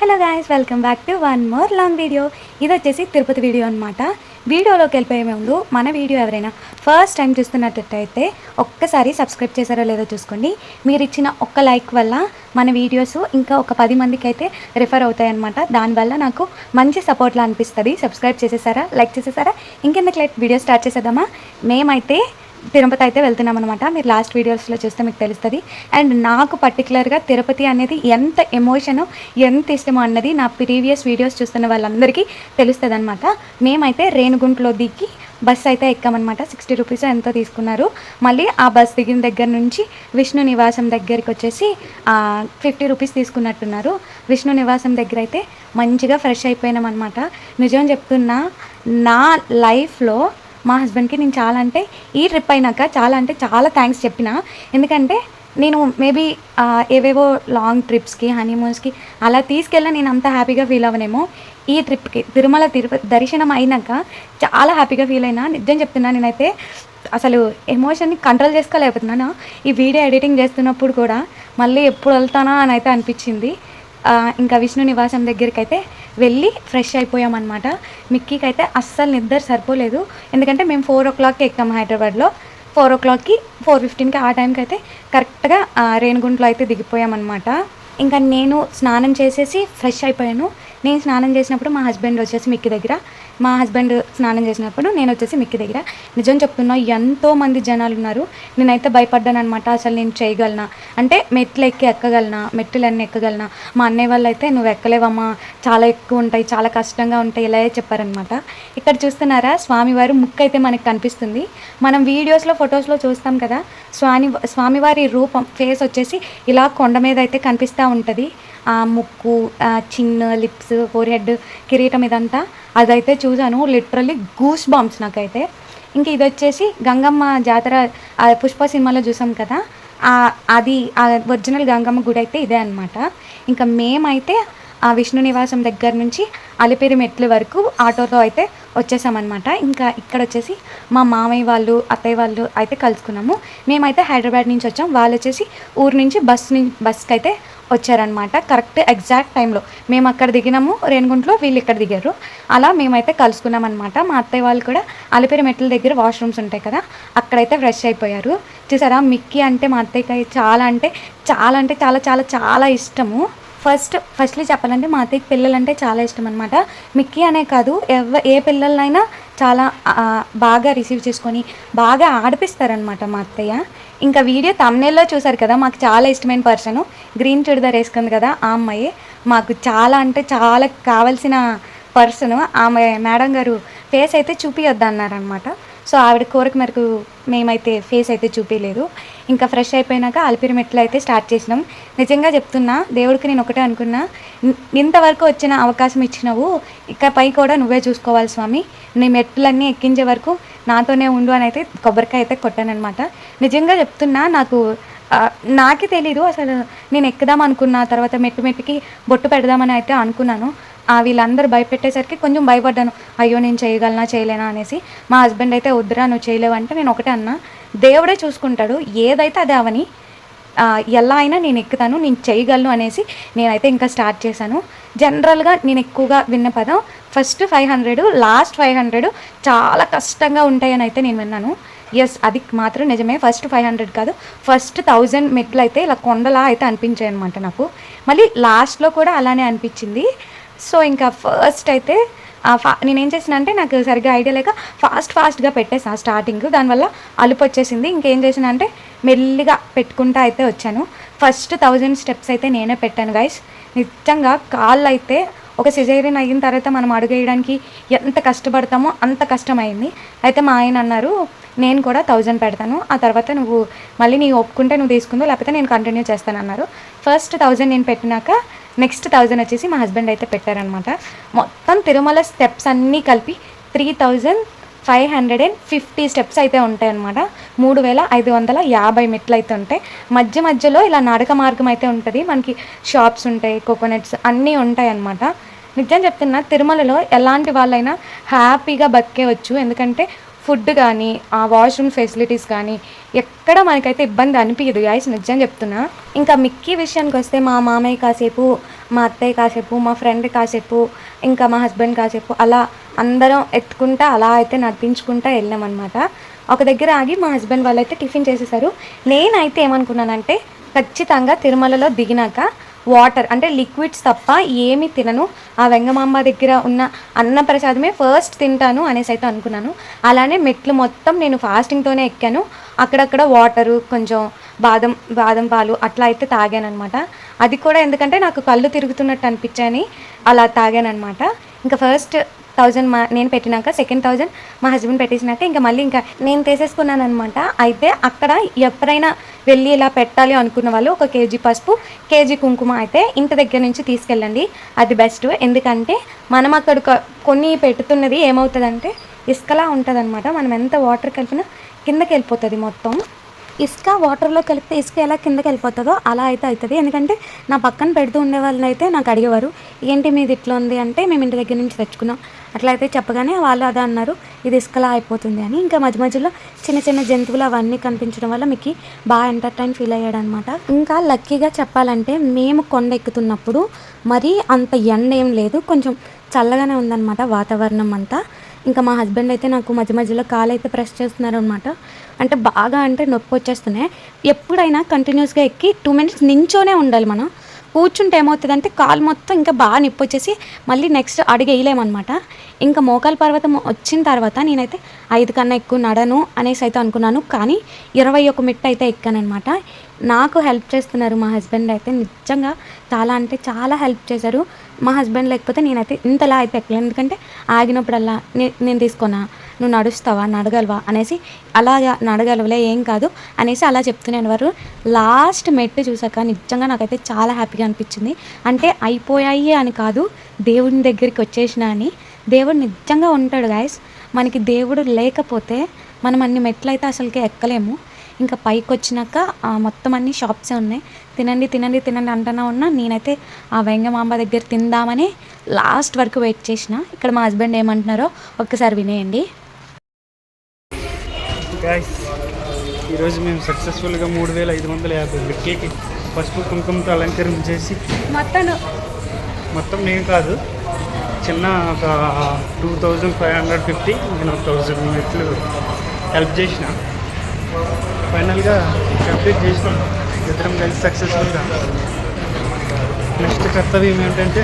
Hello guys welcome back to one more long video ఇది వచ్చేసి Tirupati video అనమాట వీడియోలోకి వెళ్ళిపోయే ముందు మన వీడియో ఎవరైనా ఫస్ట్ టైం చూస్తున్నట్టయితే ఒక్కసారి సబ్స్క్రైబ్ చేశారో లేదో చూసుకోండి. మీరు ఇచ్చిన ఒక్క లైక్ వల్ల మన వీడియోస్ ఇంకా ఒక పది మందికి అయితే రిఫర్ అవుతాయన్నమాట దానివల్ల నాకు మంచి సపోర్ట్లా అనిపిస్తుంది. సబ్స్క్రైబ్ చేసేసారా? లైక్ చేసేసారా? ఇంకెందుకు లైక్ వీడియో స్టార్ట్ చేసేద్దామా? మేమైతే తిరుపతి అయితే వెళ్తున్నాం అనమాట మీరు లాస్ట్ వీడియోస్లో చూస్తే మీకు తెలుస్తుంది. అండ్ నాకు పర్టికులర్గా తిరుపతి అనేది ఎంత ఎమోషనో ఎంత ఇష్టమో అన్నది నా ప్రీవియస్ వీడియోస్ చూస్తున్న వాళ్ళందరికీ తెలుస్తుంది అనమాట మేమైతే రేణుగుంట్లో దిగి బస్ అయితే ఎక్కామన్నమాట. సిక్స్టీ రూపీస్ ఎంతో తీసుకున్నారు. మళ్ళీ ఆ బస్ దిగిన దగ్గర నుంచి విష్ణు నివాసం దగ్గరికి వచ్చేసి ఫిఫ్టీ రూపీస్ తీసుకున్నట్టున్నారు. విష్ణు నివాసం దగ్గర అయితే మంచిగా ఫ్రెష్ అయిపోయినాం అనమాట నిజం చెప్తున్నా నా లైఫ్లో మా హస్బెండ్కి నేను చాలా అంటే ఈ ట్రిప్ అయినాక చాలా అంటే చాలా థ్యాంక్స్ చెప్పిన. ఎందుకంటే నేను మేబీ ఏవేవో లాంగ్ ట్రిప్స్కి హనీమూన్స్కి అలా తీసుకెళ్ళి నేను అంత హ్యాపీగా ఫీల్ అవ్వనేమో. ఈ ట్రిప్కి తిరుమల తిరుపతి దర్శనం అయినాక చాలా హ్యాపీగా ఫీల్ అయినా. నిజం చెప్తున్నా నేనైతే అసలు ఎమోషన్ని కంట్రోల్ చేసుకోలేకపోతున్నాను. ఈ వీడియో ఎడిటింగ్ చేస్తున్నప్పుడు కూడా మళ్ళీ ఎప్పుడు వెళ్తానా అని అయితే అనిపించింది. ఇంకా విష్ణు నివాసం దగ్గరికి అయితే వెళ్ళి ఫ్రెష్ అయిపోయామన్నమాట. మిక్కీకి అయితే అస్సలు నిద్ర సరిపోలేదు. ఎందుకంటే మేము ఫోర్ ఓ క్లాక్కి ఎక్కాము హైదరాబాద్లో. ఫోర్ ఓ క్లాక్కి ఫోర్ ఫిఫ్టీన్కి ఆ టైంకి అయితే కరెక్ట్గా రేణిగుంట్లో అయితే దిగిపోయామన్నమాట. ఇంకా నేను స్నానం చేసేసి ఫ్రెష్ అయిపోయాను. నేను స్నానం చేసినప్పుడు మా హస్బెండ్ వచ్చేసి మిక్కి దగ్గర. మా హస్బెండ్ స్నానం చేసినప్పుడు నేను వచ్చేసి మిక్కి దగ్గర. నిజం చెప్తున్నా ఎంతో మంది జనాలు ఉన్నారు. నేనైతే భయపడ్డాను అనమాట అసలు నేను చేయగలనా? అంటే మెట్లు ఎక్కి ఎక్కగలనా? మెట్లన్నీ ఎక్కగలనా? మా అన్నయ్య వాళ్ళు అయితే నువ్వు ఎక్కలేవమ్మా చాలా ఎక్కువ ఉంటాయి చాలా కష్టంగా ఉంటాయి ఇలా చెప్పారనమాట ఇక్కడ చూస్తున్నారా స్వామివారి ముక్కు అయితే మనకు కనిపిస్తుంది. మనం వీడియోస్లో ఫొటోస్లో చూస్తాం కదా స్వామి స్వామివారి రూపం ఫేస్ వచ్చేసి ఇలా కొండ మీద అయితే కనిపిస్తూ ఉంటుంది. ఆ ముక్కు చిన్న లిప్స్ ఫోర్ హెడ్ కిరీటం ఇదంతా. అదైతే చూశాను లిటరల్లీ గూస్ బాంబ్స్ నాకైతే. ఇంకా ఇది వచ్చేసి గంగమ్మ జాతర పుష్ప సినిమాలో చూసాం కదా అది ఒరిజినల్ గంగమ్మ గుడి అయితే ఇదే అనమాట ఇంకా మేమైతే ఆ విష్ణు నివాసం దగ్గర నుంచి అలిపిరి మెట్ల వరకు ఆటోతో అయితే వచ్చేసామన్నమాట. ఇంకా ఇక్కడ వచ్చేసి మా మామయ్య వాళ్ళు అత్తయ్య వాళ్ళు అయితే కలుసుకున్నాము. మేమైతే హైదరాబాద్ నుంచి వచ్చాం. వాళ్ళు వచ్చేసి ఊరు నుంచి బస్ నుంచి బస్కి అయితే వచ్చారనమాట కరెక్ట్ ఎగ్జాక్ట్ టైంలో. మేము అక్కడ దిగినాము. రేణిగుంట్లో వీళ్ళు ఇక్కడ దిగారు. అలా మేమైతే కలుసుకున్నాం అనమాట మా అత్తయ్య వాళ్ళు కూడా అలిపిరి మెట్ల దగ్గర వాష్రూమ్స్ ఉంటాయి కదా అక్కడైతే ఫ్రెష్ అయిపోయారు. చూసారా మిక్కీ అంటే మా అత్తయ్యకి చాలా అంటే చాలా అంటే చాలా చాలా చాలా ఇష్టము. ఫస్ట్ ఫస్ట్లీ చెప్పాలంటే మా అత్తయ్యకి పిల్లలంటే చాలా ఇష్టం అనమాట మిక్కీ అనే కాదు ఎవ ఏ పిల్లలైనా చాలా బాగా రిసీవ్ చేసుకొని బాగా ఆడిపిస్తారనమాట మా అత్తయ్య. ఇంకా వీడియో తమ్నేల్లో చూసారు కదా మాకు చాలా ఇష్టమైన పర్సన్ గ్రీన్ చుడిదార్ వేసుకుంది కదా ఆ అమ్మాయి. మాకు చాలా అంటే చాలా కావాల్సిన పర్సన్ ఆమె మేడం గారు ఫేస్ అయితే చూపియొద్దన్నారనమాట సో ఆవిడ కోరిక మేరకు మేమైతే ఫేస్ అయితే చూపించలేదు ఇంకా ఫ్రెష్ అయిపోయినాక అలిపిరి మెట్లు అయితే స్టార్ట్ చేసినాం. నిజంగా చెప్తున్నా దేవుడికి నేను ఒకటే అనుకున్నా ఇంతవరకు వచ్చిన అవకాశం ఇచ్చినావు ఇకపై కూడా నువ్వే చూసుకోవాలి స్వామి. నీ మెట్లన్నీ ఎక్కించే వరకు నాతోనే ఉండు అని అయితే కొబ్బరికాయ అయితే కొట్టానమాట నిజంగా చెప్తున్నా నాకు నాకే తెలీదు. అసలు నేను ఎక్కుదాం అనుకున్నా తర్వాత మెట్టు మెట్టుకి బొట్టు పెడదామని అయితే అనుకున్నాను. వీళ్ళందరూ భయపెట్టేసరికి కొంచెం భయపడ్డాను. అయ్యో నేను చేయగలనా చేయలేనా? అనేసి. మా హస్బెండ్ అయితే వద్దురా నువ్వు చేయలేవు అంటే నేను ఒకటే అన్నా. దేవుడే చూసుకుంటాడు. ఏదైతే అది అవని ఎలా అయినా నేను ఎక్కుతాను నేను చేయగలను అనేసి నేనైతే ఇంకా స్టార్ట్ చేశాను. జనరల్గా నేను ఎక్కువగా విన్న పదం first five hundred last five hundred చాలా కష్టంగా ఉంటాయని అయితే నేను విన్నాను. ఎస్ అది మాత్రం నిజమే. ఫస్ట్ ఫైవ్ హండ్రెడ్ కాదు ఫస్ట్ థౌజండ్ మెట్లు అయితే ఇలా కొండలా అయితే అనిపించాయి అనమాట నాకు. మళ్ళీ లాస్ట్లో కూడా అలానే అనిపించింది. సో ఇంకా ఫస్ట్ అయితే ఆ ఫా నేనేం చేసిన అంటే నాకు సరిగ్గా ఐడియా లేక ఫాస్ట్ ఫాస్ట్గా పెట్టేసా స్టార్టింగ్ దానివల్ల అలుపు వచ్చేసింది. ఇంకేం చేసిన అంటే మెల్లిగా పెట్టుకుంటా అయితే వచ్చాను. ఫస్ట్ థౌజండ్ స్టెప్స్ అయితే నేనే పెట్టాను గైస్ నిజంగా కాళ్ళు అయితే ఒక సిజేరియన్ అయిన తర్వాత మనం అడుగేయడానికి ఎంత కష్టపడతామో అంత కష్టమైంది. అయితే మా ఆయన అన్నారు నేను కూడా థౌజండ్ పెడతాను. ఆ తర్వాత నువ్వు మళ్ళీ నీ ఒప్పుకుంటే నువ్వు తీసుకుందో లేకపోతే నేను కంటిన్యూ చేస్తాను అన్నారు ఫస్ట్ థౌజండ్ నేను పెట్టినాక నెక్స్ట్ థౌజండ్ వచ్చేసి మా హస్బెండ్ అయితే పెట్టారనమాట మొత్తం తిరుమల స్టెప్స్ అన్నీ కలిపి three thousand five hundred and fifty steps అయితే ఉంటాయి అనమాట మూడు వేల ఐదు వందల యాభై మెట్లు అయితే ఉంటాయి. మధ్య మధ్యలో ఇలా నడక మార్గం అయితే ఉంటుంది. మనకి షాప్స్ ఉంటాయి కోకోనట్స్ అన్నీ ఉంటాయి అన్నమాట నిజం చెప్తున్నా తిరుమలలో ఎలాంటి వాళ్ళైనా హ్యాపీగా బతికేయచ్చు. ఎందుకంటే ఫుడ్ కానీ ఆ వాష్రూమ్ ఫెసిలిటీస్ కానీ ఎక్కడ మనకైతే ఇబ్బంది అనిపించదు యాయిస్ నిజం చెప్తున్నా. ఇంకా మిక్కీ విషయానికి వస్తే మా మామయ్య కాసేపు మా అత్తయ్య కాసేపు మా ఫ్రెండ్ కాసేపు ఇంకా మా హస్బెండ్ కాసేపు అలా అందరం ఎత్తుకుంటా అలా అయితే నడిపించుకుంటా వెళ్ళామన్నమాట. ఒక దగ్గర ఆగి మా హస్బెండ్ వాళ్ళు అయితే టిఫిన్ చేసేసారు. నేనైతే ఏమనుకున్నానంటే ఖచ్చితంగా తిరుమలలో దిగినాక వాటర్ అంటే లిక్విడ్స్ తప్ప ఏమి తినను. ఆ వెంగమాంబ దగ్గర ఉన్న అన్న ప్రసాదమే ఫస్ట్ తింటాను అనేసి అయితే అనుకున్నాను. అలానే మెట్లు మొత్తం నేను ఫాస్టింగ్తోనే ఎక్కాను. అక్కడక్కడ వాటరు కొంచెం బాదం బాదం పాలు అట్లా అయితే తాగాను అనమాట అది కూడా ఎందుకంటే నాకు కళ్ళు తిరుగుతున్నట్టు అనిపించాయని అలా తాగాను అనమాట ఇంకా ఫస్ట్ థౌజండ్ మా నేను పెట్టినాక సెకండ్ థౌజండ్ మా హస్బెండ్ పెట్టేసినాక ఇంకా మళ్ళీ ఇంకా నేను తీసేసుకున్నాను అనమాట అయితే అక్కడ ఎప్పుడైనా వెళ్ళి ఇలా పెట్టాలి అనుకున్న వాళ్ళు ఒక కేజీ పసుపు కేజీ కుంకుమ అయితే ఇంటి దగ్గర నుంచి తీసుకెళ్ళండి. అది బెస్ట్ ఎందుకంటే మనం అక్కడ కొన్ని పెట్టుతున్నది ఏమవుతుందంటే ఇసుకలా ఉంటుంది మనం ఎంత వాటర్ కలిపినా కిందకి వెళ్ళిపోతుంది మొత్తం. ఇసుక వాటర్లో కలిపితే ఇసుక ఎలా కిందకి వెళ్ళిపోతుందో అలా అయితే అవుతుంది. ఎందుకంటే నా పక్కన పెడుతూ ఉండే వాళ్ళని అయితే నాకు అడిగేవారు ఏంటి మీది ఇట్లా ఉంది? అంటే మేము ఇంటి దగ్గర నుంచి తెచ్చుకున్నాం. అట్లా అయితే చెప్పగానే వాళ్ళు అదే అన్నారు ఇది ఇసుకలా అయిపోతుంది అని. ఇంకా మధ్య మధ్యలో చిన్న చిన్న జంతువులు అవన్నీ కనిపించడం వల్ల మీకు బాగా ఎంటర్టైన్ ఫీల్ అయ్యాడు అనమాట ఇంకా లక్కీగా చెప్పాలంటే మేము కొండ ఎక్కుతున్నప్పుడు మరీ అంత ఎండ ఏం లేదు కొంచెం చల్లగానే ఉందన్నమాట వాతావరణం అంతా. ఇంకా మా హస్బెండ్ అయితే నాకు మధ్య మధ్యలో కాలు అయితే ప్రెస్ చేస్తున్నారు అనమాట అంటే బాగా అంటే నొప్పి వచ్చేస్తున్నాయి. ఎప్పుడైనా కంటిన్యూస్గా ఎక్కి టూ మినిట్స్ నించోనే ఉండాలి మనం. కూర్చుంటే ఏమవుతుందంటే కాలు మొత్తం ఇంకా బాగా నొప్పి వచ్చేసి మళ్ళీ నెక్స్ట్ అడిగి వేయలేమన్నమాట. ఇంకా మోకాల పర్వతం వచ్చిన తర్వాత నేనైతే ఐదు కన్నా ఎక్కువ నడను అనేసి అయితే అనుకున్నాను. కానీ ఇరవై ఒక మిట్ అయితే ఎక్కానమాట నాకు హెల్ప్ చేస్తున్నారు మా హస్బెండ్ అయితే నిజంగా చాలా అంటే చాలా హెల్ప్ చేశారు. మా హస్బెండ్ లేకపోతే నేనైతే ఇంతలా అయితే ఎక్కలేను ఎందుకంటే ఆగినప్పుడల్లా నేను తీసుకున్నా నువ్వు నడుస్తావా నడగలవా అనేసి అలాగా నడగలవలే ఏం కాదు అనేసి అలా చెప్తున్నాను వారు లాస్ట్ మెట్టు చూసాక నిజంగా నాకైతే చాలా హ్యాపీగా అనిపించింది. అంటే అయిపోయాయి అని కాదు దేవుని దగ్గరికి వచ్చేసిన అని. దేవుడు నిజంగా ఉంటాడు గాయస్ మనకి దేవుడు లేకపోతే మనం అన్ని మెట్లు అయితే అసలుకి ఎక్కలేము. ఇంకా పైకి వచ్చినాక మొత్తం అన్ని షాప్సే ఉన్నాయి. తినండి తినండి తినండి అంటూనే ఉన్నా నేనైతే ఆ వెంగమాంబ దగ్గర తిందామని లాస్ట్ వరకు వెయిట్ చేసిన. ఇక్కడ మా హస్బెండ్ ఏమంటున్నారో ఒక్కసారి వినేయండి. ఈరోజు మేము సక్సెస్ఫుల్గా మూడు వేల ఐదు వందల యాభై కేక్ పసుపు కుంకుమతో అలంకరణ చేసి మొత్తం మొత్తం నేను కాదు చిన్న ఒక two thousand five hundred fifty నేను ఒక థౌజండ్ మెట్లు హెల్ప్ చేసిన. ఫైనల్గా కంప్లీట్ చేసినాం. ఇద్దరం కలిసి సక్సెస్ఫుల్గా నెక్స్ట్ కర్తవ్యం ఏంటంటే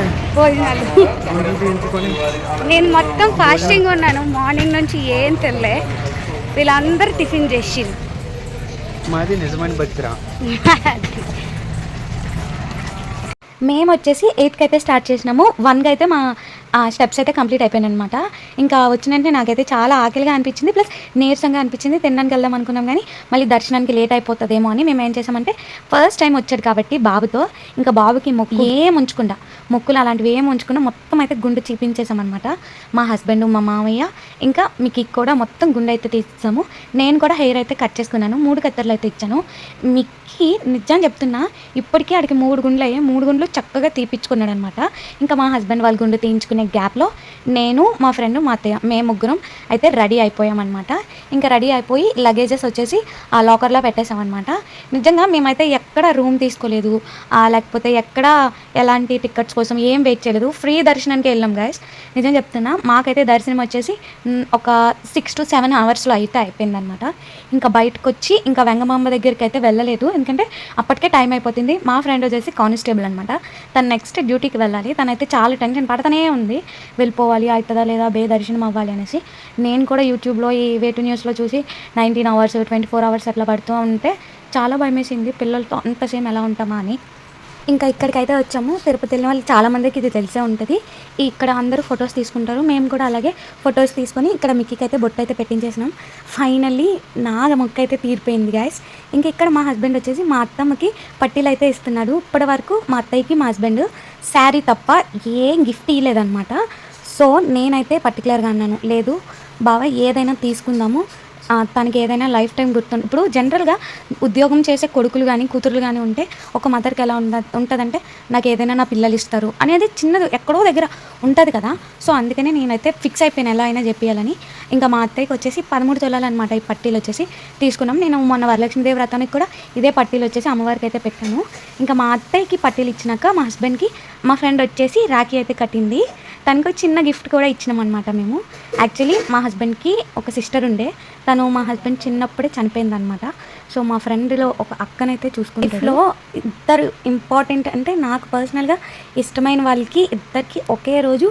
నేను మొత్తం ఫాస్టింగ్ ఉన్నాను. మార్నింగ్ నుంచి ఏం తెల్లే వీళ్ళందరూ టిఫిన్ చేసిండ్రు మాది నిజమైన భక్తిరా మేము వచ్చేసి ఎయిత్కి అయితే స్టార్ట్ చేసినాము. వన్కి అయితే మా ఆ స్టెప్స్ అయితే కంప్లీట్ అయిపోయినమాట అనమాట ఇంకా వచ్చిన వెంటనే నాకైతే చాలా ఆకలిగా అనిపించింది. ప్లస్ నీరసంగా అనిపించింది. తినడానికి వెళ్దాం అనుకున్నాం కానీ మళ్ళీ దర్శనానికి లేట్ అయిపోతుందేమో అని మేము ఏం చేసామంటే ఫస్ట్ టైం వచ్చాడు కాబట్టి బాబుతో. ఇంకా బాబుకి మొక్కు ఏం ఉంచకుండా మొక్కులు అలాంటివి ఏం ఉంచకుండా మొత్తం అయితే గుండు చూపించేసామన్నమాట. మా హస్బెండ్ మా మామయ్య ఇంకా మీకు కూడా మొత్తం గుండె అయితే తీస్తాము నేను కూడా హెయిర్ అయితే కట్ చేసుకున్నాను. మూడు కత్తెరలు అయితే ఇచ్చాను. మిక్కి నిజం చెప్తున్నా ఇప్పటికీ ఆడికి మూడు గుండ్లు అయ్యాయి మూడు గుండ్లు చక్కగా తీపించుకున్నాడు అనమాట ఇంకా మా హస్బెండ్ వాళ్ళ గుండు తీయించుకునే గ్యాప్లో నేను మా ఫ్రెండ్ మా అత్తయ్య మేము ముగ్గురం అయితే రెడీ అయిపోయామన్నమాట. ఇంకా రెడీ అయిపోయి లగేజెస్ వచ్చేసి ఆ లాకర్లో పెట్టేసామన్నమాట నిజంగా మేమైతే ఎక్కడ రూమ్ తీసుకోలేదు లేకపోతే ఎక్కడ ఎలాంటి టికెట్స్ కోసం ఏం వెయిట్ చేయలేదు. ఫ్రీ దర్శనానికి వెళ్ళాం గాయస్. నిజం చెప్తున్నా మాకైతే దర్శనం వచ్చేసి ఒక సిక్స్ టు సెవెన్ అవర్స్లో అయితే అయిపోయిందనమాట ఇంకా బయటకు వచ్చి ఇంకా వెంగమాంబ దగ్గరికి అయితే వెళ్ళలేదు. ఎందుకంటే అప్పటికే టైం అయిపోతుంది. మా ఫ్రెండ్ వచ్చేసి కానిస్టేబుల్ అనమాట తను నెక్స్ట్ డ్యూటీకి వెళ్ళాలి. తనైతే చాలా టెన్షన్ పడతానే ఉంది. వెళ్ళిపోవాలి అవుతుందా లేదా బే దర్శనం అవ్వాలి అనేసి. నేను కూడా యూట్యూబ్లో ఈ వేటు న్యూస్లో చూసి nineteen hours twenty four hours అట్లా పడుతూ ఉంటే చాలా భయమేసింది. పిల్లలతో అంత సేమ్ ఎలా ఉంటామా అని. ఇంకా ఇక్కడికైతే వచ్చాము. తిరుపతి వెళ్ళిన వాళ్ళు చాలామందికి ఇది తెలిసే ఉంటుంది. ఇక్కడ అందరూ ఫొటోస్ తీసుకుంటారు. మేము కూడా అలాగే ఫొటోస్ తీసుకొని ఇక్కడ మిక్కీకి అయితే బొట్టు అయితే పెట్టించేసినాం. ఫైనల్లీ నా మొక్క అయితే తీరిపోయింది గాయస్ ఇంకా ఇక్కడ మా హస్బెండ్ వచ్చేసి మా అత్తమ్మకి పట్టీలు అయితే ఇస్తున్నాడు. ఇప్పటి వరకు మా అత్తయ్యకి మా హస్బెండ్ శారీ తప్ప ఏం గిఫ్ట్ ఇవ్వలేదన్నమాట సో నేనైతే పర్టికులర్గా అన్నాను లేదు బావ ఏదైనా తీసుకుందాము. తనకి ఏదైనా లైఫ్ టైం గుర్తు ఇప్పుడు జనరల్గా ఉద్యోగం చేసే కొడుకులు కానీ కూతురులు కానీ ఉంటే ఒక మదర్కి ఎలా ఉండ ఉంటుందంటే నాకు ఏదైనా నా పిల్లలు ఇస్తారు అనేది చిన్నది ఎక్కడో దగ్గర ఉంటుంది కదా. సో అందుకనే నేనైతే ఫిక్స్ అయిపోయాను ఎలా అయినా చెప్పేయాలని. ఇంకా మా అత్తయ్యకి వచ్చేసి పదమూడు తొలాలు అనమాట ఈ పట్టీలు వచ్చేసి తీసుకున్నాం. నేను మొన్న వరలక్ష్మీదేవి వ్రతానికి కూడా ఇదే పట్టీలు వచ్చేసి అమ్మవారికి అయితే పెట్టాను. ఇంకా మా అత్తయ్యకి పట్టీలు ఇచ్చినాక మా హస్బెండ్కి మా ఫ్రెండ్ వచ్చేసి రాఖీ అయితే కట్టింది. తనకు చిన్న గిఫ్ట్ కూడా ఇచ్చినాం అనమాట మేము. యాక్చువల్లీ మా హస్బెండ్కి ఒక సిస్టర్ ఉండే. తను మా హస్బెండ్ చిన్నప్పుడే చనిపోయిందనమాట సో మా ఫ్రెండ్లో ఒక అక్కనైతే చూసుకుంటాలో ఇద్దరు ఇంపార్టెంట్ అంటే నాకు పర్సనల్గా ఇష్టమైన వాళ్ళకి ఇద్దరికి ఒకే రోజు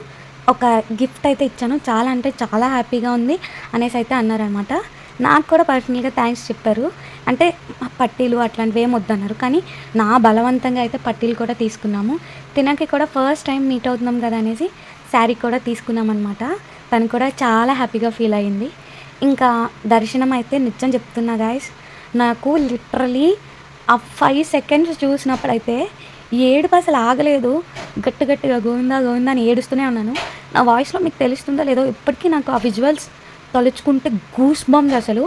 ఒక గిఫ్ట్ అయితే ఇచ్చాను. చాలా అంటే చాలా హ్యాపీగా ఉంది అనేసి అయితే అన్నారనమాట నాకు కూడా పర్సనల్గా థ్యాంక్స్ చెప్పారు. అంటే పట్టీలు అట్లాంటివి ఏం వద్దన్నారు. కానీ నా బలవంతంగా అయితే పట్టీలు కూడా తీసుకున్నాము. తినకి కూడా ఫస్ట్ టైం మీట్ అవుతున్నాం కదా అనేసి శారీ కూడా తీసుకున్నాం అనమాట తను కూడా చాలా హ్యాపీగా ఫీల్ అయింది ఇంకా దర్శనం అయితే నిత్యం చెప్తున్నా గాయస్ నాకు లిటరలీ ఆ ఫైవ్ సెకండ్స్ చూసినప్పుడైతే ఏడుపు అసలు ఆగలేదు. గట్టి గట్టిగా గోవిందా గోవిందా అని ఏడుస్తూనే ఉన్నాను. నా వాయిస్లో మీకు తెలుస్తుందో లేదో ఇప్పటికీ నాకు ఆ విజువల్స్ తలుచుకుంటే గూస్ బంప్స్ అసలు.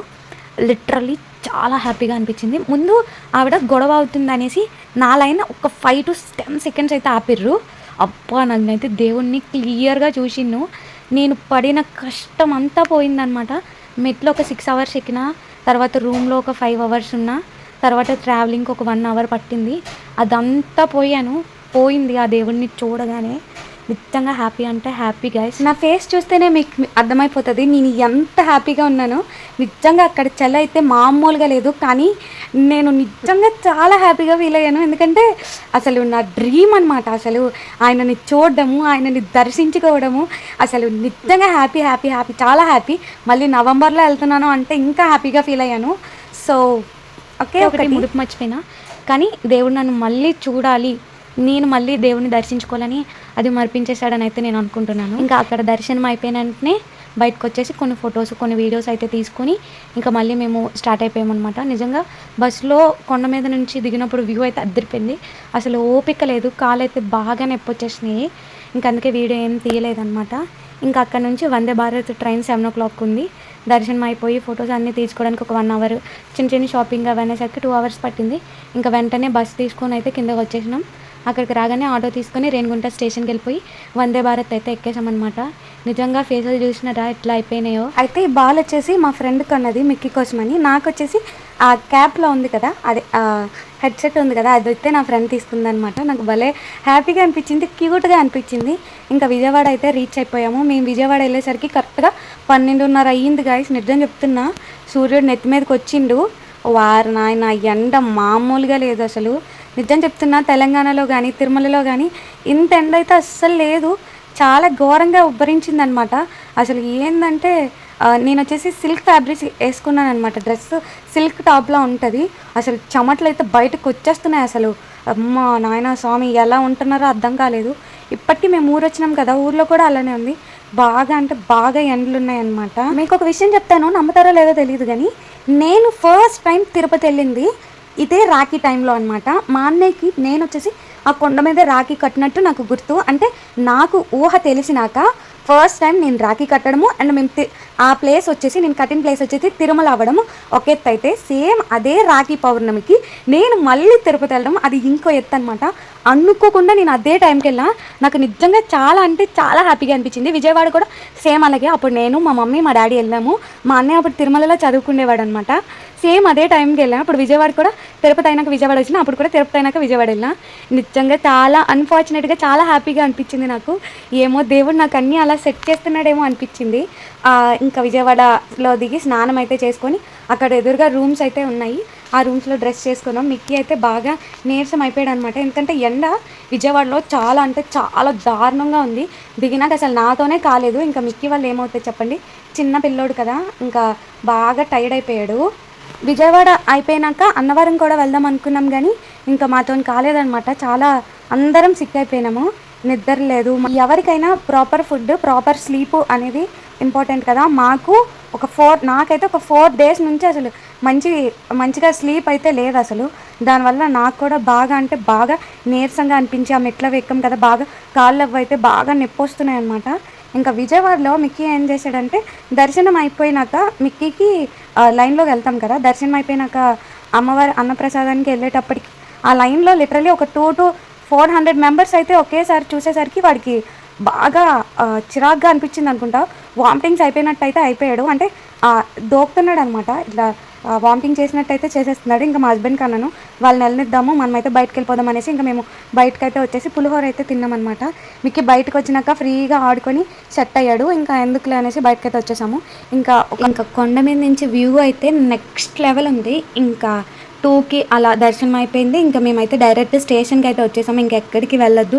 లిటరలీ చాలా హ్యాపీగా అనిపించింది. ముందు ఆవిడ గొడవ అవుతుంది అనేసి నా లైన్ ఒక ఫైవ్ టు టెన్ సెకండ్స్ అయితే ఆపిర్రు. అబ్బా నన్నైతే దేవుణ్ణి క్లియర్గా చూసిన్ను నేను పడిన కష్టం అంతా పోయిందనమాట మెట్లో ఒక సిక్స్ అవర్స్ ఎక్కిన తర్వాత రూమ్లో ఒక ఫైవ్ అవర్స్ ఉన్నా తర్వాత ట్రావెలింగ్కి ఒక వన్ అవర్ పట్టింది. అదంతా పోయాను. పోయింది ఆ దేవుణ్ణి చూడగానే. నిజంగా హ్యాపీ అంటే హ్యాపీ గైస్ నా ఫేస్ చూస్తేనే మీకు అర్థమైపోతుంది. నేను ఎంత హ్యాపీగా ఉన్నానో. నిజంగా అక్కడ చెల్ల అయితే మామూలుగా లేదు. కానీ నేను నిజంగా చాలా హ్యాపీగా ఫీల్ అయ్యాను. ఎందుకంటే అసలు నా డ్రీమ్ అనమాట అసలు ఆయనని చూడడము ఆయనని దర్శించుకోవడము. అసలు నిజంగా హ్యాపీ హ్యాపీ హ్యాపీ చాలా హ్యాపీ. మళ్ళీ నవంబర్లో వెళ్తున్నాను అంటే ఇంకా హ్యాపీగా ఫీల్ అయ్యాను. సో ఓకే ఒకటి ముడుపు మర్చిపోయినా. కానీ దేవుడు నన్ను మళ్ళీ చూడాలి. నేను మళ్ళీ దేవుని దర్శించుకోవాలని అది మర్పించేశాడని అయితే నేను అనుకుంటున్నాను. ఇంకా అక్కడ దర్శనం అయిపోయిన వెంటనే బయటకు వచ్చేసి కొన్ని ఫొటోస్ కొన్ని వీడియోస్ అయితే తీసుకొని ఇంకా మళ్ళీ మేము స్టార్ట్ అయిపోయామన్నమాట. నిజంగా బస్సులో కొండ మీద నుంచి దిగినప్పుడు వ్యూ అయితే అద్దరిపోయింది. అసలు ఓపిక లేదు కాలు అయితే బాగా నొప్పి వచ్చేసినాయి ఇంకా అందుకే వీడియో ఏం తీయలేదన్నమాట. ఇంకా అక్కడ నుంచి Vande Bharat train seven o'clock ఉంది. దర్శనం అయిపోయి ఫొటోస్ అన్నీ తీసుకోవడానికి ఒక వన్ అవర్ చిన్న చిన్న షాపింగ్ అవన్నీ సరికి టూ అవర్స్ పట్టింది. ఇంకా వెంటనే బస్ తీసుకొని అయితే కిందకి వచ్చేసినాం. అక్కడికి రాగానే ఆటో తీసుకొని రేణిగుంట స్టేషన్కి వెళ్ళిపోయి వందే భారత్ అయితే ఎక్కేసామన్నమాట నిజంగా ఫేసులు చూసినారా? ఎట్లా అయిపోయినాయో? అయితే ఈ బాల్ వచ్చేసి మా ఫ్రెండ్ కొన్నది మిక్కీ కోసమని. నాకు వచ్చేసి ఆ క్యాప్లో ఉంది కదా అదే హెడ్సెట్ ఉంది కదా అది అయితే నా ఫ్రెండ్ తీసుకుందనమాట నాకు భలే హ్యాపీగా అనిపించింది క్యూట్గా అనిపించింది. ఇంకా విజయవాడ అయితే రీచ్ అయిపోయాము. మేము విజయవాడ వెళ్ళేసరికి కరెక్ట్గా పన్నెండున్నర అయ్యింది గాయస్ నిజం చెప్తున్నా సూర్యుడు నెత్తి మీదకి వచ్చిండు. వారు నాయన ఎండ మామూలుగా లేదు అసలు. నిజం చెప్తున్నా తెలంగాణలో కానీ తిరుమలలో కానీ ఇంత ఎండ అయితే అస్సలు లేదు. చాలా ఘోరంగా ఉబ్బరించింది అనమాట అసలు ఏంటంటే నేను వచ్చేసి సిల్క్ ఫ్యాబ్రిక్స్ వేసుకున్నాను అనమాట డ్రెస్ సిల్క్ టాప్లా ఉంటుంది. అసలు చెమటలు అయితే బయటకు వచ్చేస్తున్నాయి అసలు. అమ్మ నాయన స్వామి ఎలా ఉంటున్నారో అర్థం కాలేదు. ఇప్పటికీ మేము ఊరు వచ్చినాం కదా ఊర్లో కూడా అలానే ఉంది. బాగా అంటే బాగా ఎండలు ఉన్నాయన్నమాట. మీకు ఒక విషయం చెప్తాను నమ్ముతారో లేదో తెలియదు కానీ నేను ఫస్ట్ టైం తిరుపతి వెళ్ళింది. ఇదే రాఖీ టైంలో అనమాట మా అన్నయ్యకి నేను వచ్చేసి ఆ కొండ మీద రాఖీ కట్టినట్టు నాకు గుర్తు. అంటే నాకు ఊహ తెలిసినాక ఫస్ట్ టైం నేను రాఖీ కట్టడము అండ్ మేము ఆ ప్లేస్ వచ్చేసి నేను కట్టిన ప్లేస్ వచ్చేసి తిరుమల అవ్వడము. ఒక ఎత్తు అయితే సేమ్ అదే రాఖీ పౌర్ణమికి నేను మళ్ళీ తిరుపతి వెళ్ళడం అది ఇంకో ఎత్తు అనమాట అనుకోకుండా నేను అదే టైంకి వెళ్ళా నాకు నిజంగా చాలా అంటే చాలా హ్యాపీగా అనిపించింది. విజయవాడ కూడా సేమ్ అలాగే. అప్పుడు నేను మా మమ్మీ మా డాడీ వెళ్ళాము. మా అన్నయ్య అప్పుడు తిరుమలలో చదువుకునేవాడు అనమాట సేమ్ అదే టైంకి వెళ్ళాను. అప్పుడు విజయవాడ కూడా తిరుపతి అయినాక విజయవాడ వచ్చిన అప్పుడు కూడా తిరుపతి అయినాక విజయవాడ వెళ్ళినా. నిజంగా చాలా అన్ఫార్చునేట్గా చాలా హ్యాపీగా అనిపించింది నాకు. ఏమో దేవుడు నాకు అన్నీ అలా సెట్ చేస్తున్నాడేమో అనిపించింది. ఇంకా విజయవాడలో దిగి స్నానం అయితే చేసుకొని అక్కడ ఎదురుగా రూమ్స్ అయితే ఉన్నాయి. ఆ రూమ్స్లో డ్రెస్ చేసుకున్నాం. మిక్కీ అయితే బాగా నీరసం అయిపోయాడు అనమాట ఎందుకంటే ఎండ విజయవాడలో చాలా అంటే చాలా దారుణంగా ఉంది. దిగినాక అసలు నాతోనే కాలేదు. ఇంకా మిక్కీ వాళ్ళు ఏమవుతాయి చెప్పండి? చిన్న పిల్లోడు కదా. ఇంకా బాగా టైర్డ్ అయిపోయాడు. విజయవాడ అయిపోయినాక అన్నవరం కూడా వెళ్దాం అనుకున్నాం కానీ ఇంకా మాతో కాలేదనమాట చాలా అందరం సిక్ అయిపోయినాము. నిద్ర లేదు. ఎవరికైనా ప్రాపర్ ఫుడ్ ప్రాపర్ స్లీప్ అనేది ఇంపార్టెంట్ కదా. మాకు ఒక ఫోర్ నాకైతే ఒక ఫోర్ డేస్ నుంచి అసలు మంచి మంచిగా స్లీప్ అయితే లేదు అసలు. దానివల్ల నాకు కూడా బాగా అంటే బాగా నీరసంగా అనిపించి ఆ మెట్ల ఎక్కం కదా బాగా కాళ్ళు అవి అయితే బాగా నొప్పి వస్తున్నాయి అనమాట ఇంకా విజయవాడలో మిక్కీ ఏం చేశాడంటే దర్శనం అయిపోయినాక మిక్కీకి లైన్లోకి వెళ్తాం కదా. దర్శనం అయిపోయినాక అమ్మవారి అన్నప్రసాదానికి వెళ్ళేటప్పటికి ఆ లైన్లో లిటరలీ ఒక two to four hundred members అయితే ఒకేసారి చూసేసరికి వాడికి బాగా చిరాగ్గా అనిపించింది అనుకుంటా వామిటింగ్స్ అయిపోయినట్టు అయితే అయిపోయాడు. అంటే ఆ, దోపుతున్నాడు అనమాట ఇట్లా వామిటింగ్ చేసినట్టయితే చేసేస్తున్నాడు. ఇంకా మా హస్బెండ్కి అన్నాను వాళ్ళని వెళ్ళనిద్దాము మనమైతే బయటకు వెళ్ళిపోదాం అనేసి ఇంకా మేము బయటకు అయితే వచ్చేసి పులిహోర అయితే తిన్నామన్నమాట. మీకు బయటకు వచ్చినాక ఫ్రీగా ఆడుకొని సెట్ అయ్యాడు. ఇంకా ఎందుకులే అనేసి బయటకు అయితే వచ్చేసాము. ఇంకా ఇంకా కొండ మీద నుంచి వ్యూ అయితే నెక్స్ట్ లెవెల్ ఉంది. ఇంకా టూకి అలా దర్శనం అయిపోయింది. ఇంకా మేమైతే డైరెక్ట్ స్టేషన్కి అయితే వచ్చేసాము. ఇంకా ఎక్కడికి వెళ్ళొద్దు.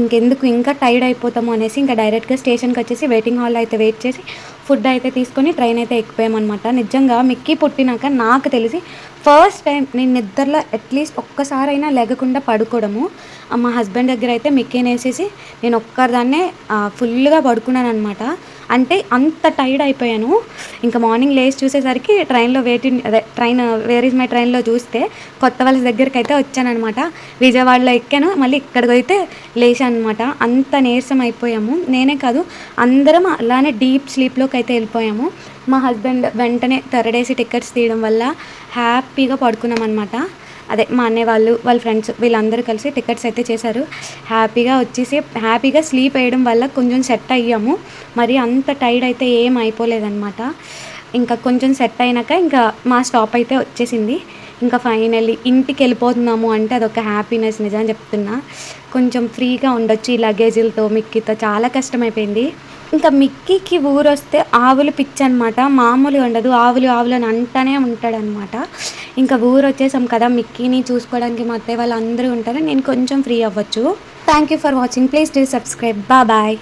ఇంకెందుకు ఇంకా టైర్డ్ అయిపోతాము అనేసి ఇంకా డైరెక్ట్గా స్టేషన్కి వచ్చేసి వెయిటింగ్ హాల్లో అయితే వెయిట్ చేసి ఫుడ్ అయితే తీసుకొని ట్రైన్ అయితే ఎక్కిపోయామన్నమాట. నిజంగా మిక్కీ పుట్టినాక నాకు తెలిసి ఫస్ట్ టైం నేను నిద్రలో అట్లీస్ట్ ఒక్కసారైనా లెగకుండా పడుకోవడము మా హస్బెండ్ దగ్గర అయితే మిక్కీని వేసేసి నేను ఒక్కదాన్నే ఫుల్గా పడుకున్నాను అనమాట అంటే అంత టైర్డ్ అయిపోయాను. ఇంకా మార్నింగ్ లేచి చూసేసరికి ట్రైన్లో వెయిటింగ్ అదే ట్రైన్ వేర్ ఇస్ మై ట్రైన్లో చూస్తే కొత్త వలస దగ్గరికి అయితే వచ్చానమాట విజయవాడలో ఎక్కాను మళ్ళీ ఇక్కడికి అయితే లేచాను అనమాట అంత నీరసం అయిపోయాము. నేనే కాదు అందరం అలానే డీప్ స్లీప్లోకి అయితే వెళ్ళిపోయాము. మా హస్బెండ్ వెంటనే థర్డేసి టికెట్స్ తీయడం వల్ల హ్యాపీగా పడుకున్నాం అనమాట అదే మా అన్నయ్య వాళ్ళు వాళ్ళ ఫ్రెండ్స్ వీళ్ళందరూ కలిసి టికెట్స్ అయితే చేశారు. హ్యాపీగా వచ్చేసి హ్యాపీగా స్లీప్ వేయడం వల్ల కొంచెం సెట్ అయ్యాము. మరి అంత టైర్డ్ అయితే ఏం అయిపోలేదన్నమాట. ఇంకా కొంచెం సెట్ అయినాక ఇంకా మా స్టాప్ అయితే వచ్చేసింది. ఇంకా ఫైనల్లీ ఇంటికి వెళ్ళిపోతున్నాము అంటే అదొక హ్యాపీనెస్ నిజం చెప్తున్నా. కొంచెం ఫ్రీగా ఉండొచ్చు ఈ లగేజీలతో మిక్కీతో చాలా కష్టమైపోయింది. ఇంకా మిక్కీకి ఊరొస్తే ఆవులు పిచ్చి అనమాట మామూలుగా ఉండదు. ఆవులు ఆవులు అని అంటానే ఉంటాడనమాట. ఇంకా ఊరు వచ్చేసాం కదా మిక్కీని చూసుకోవడానికి మా అత్తయ్య వాళ్ళు అందరూ ఉంటారు. నేను కొంచెం ఫ్రీ అవ్వచ్చు. Thank you for watching please do subscribe బా బాయ్